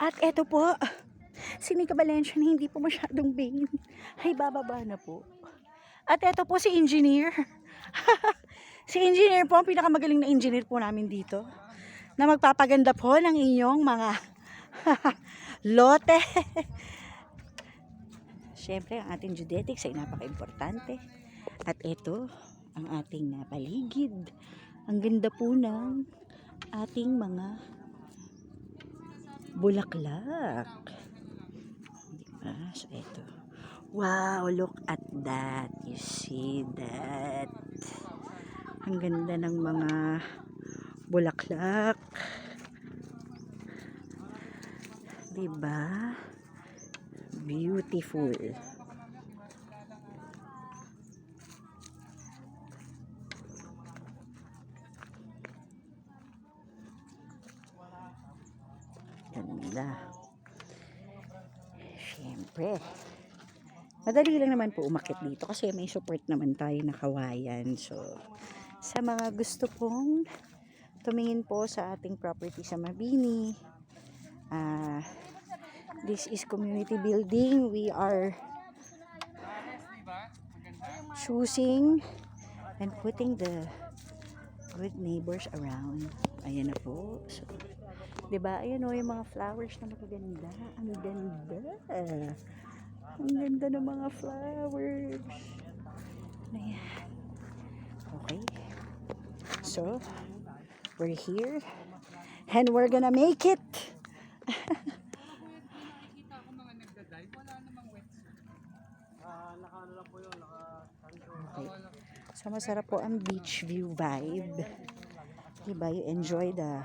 At eto po, si Nika Valencia na hindi po masyadong bingin. Ay, bababa na po. At eto po si engineer. si engineer po, ang pinakamagaling na engineer po namin dito. Na magpapaganda po ng inyong mga lote. Siyempre, ang ating geodetics ay napaka-importante. At ito, ang ating paligid. Ang ganda po ng ating mga bulaklak. Diba? So, ito. Wow, look at that. You see that? Ang ganda ng mga bulaklak. Diba? Beautiful. Ganda. Siyempre. Madali lang naman po umakit dito kasi may support naman tayo na kawayan. So, sa mga gusto pong tumingin po sa ating property sa Mabini, ah, this is community building. We are choosing and putting the good neighbors around. Ayan na po. So, ba? Ayan o, yung mga flowers na magaganda. Ang ganda. Ang ganda ng mga flowers. Ayan. Okay. So, we're here. And we're gonna make it. Okay. So, masarap po ang beach view vibe. Diba? You enjoy the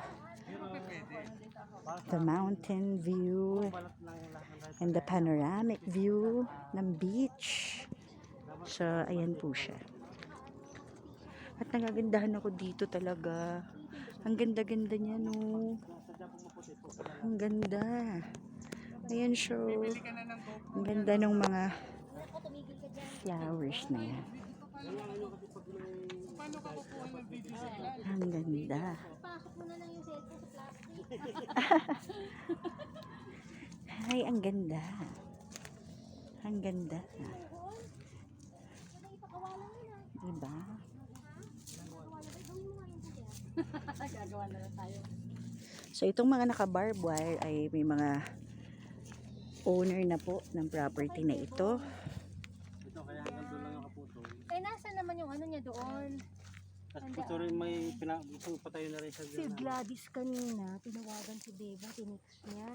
the mountain view and the panoramic view ng beach. So, ayan po siya. At nagagandahan ako dito talaga. Ang ganda-ganda niya, no? Ang ganda. Ayan siya. Ang ganda ng mga flowers na yan. Ang ganda. Pasok mo na lang yung cellphone sa plastic. Ay, ang ganda. Ang ganda. Diba? So, itong mga naka-barb wire ay may mga owner na po ng property na ito. Ito kaya hanggang doon lang yung kaputol. Eh, nasa naman yung ano niya doon? At ito rin may pina, patayo na rin sa Si Gladys kanina, tinawagan si Bebang, tinix niya.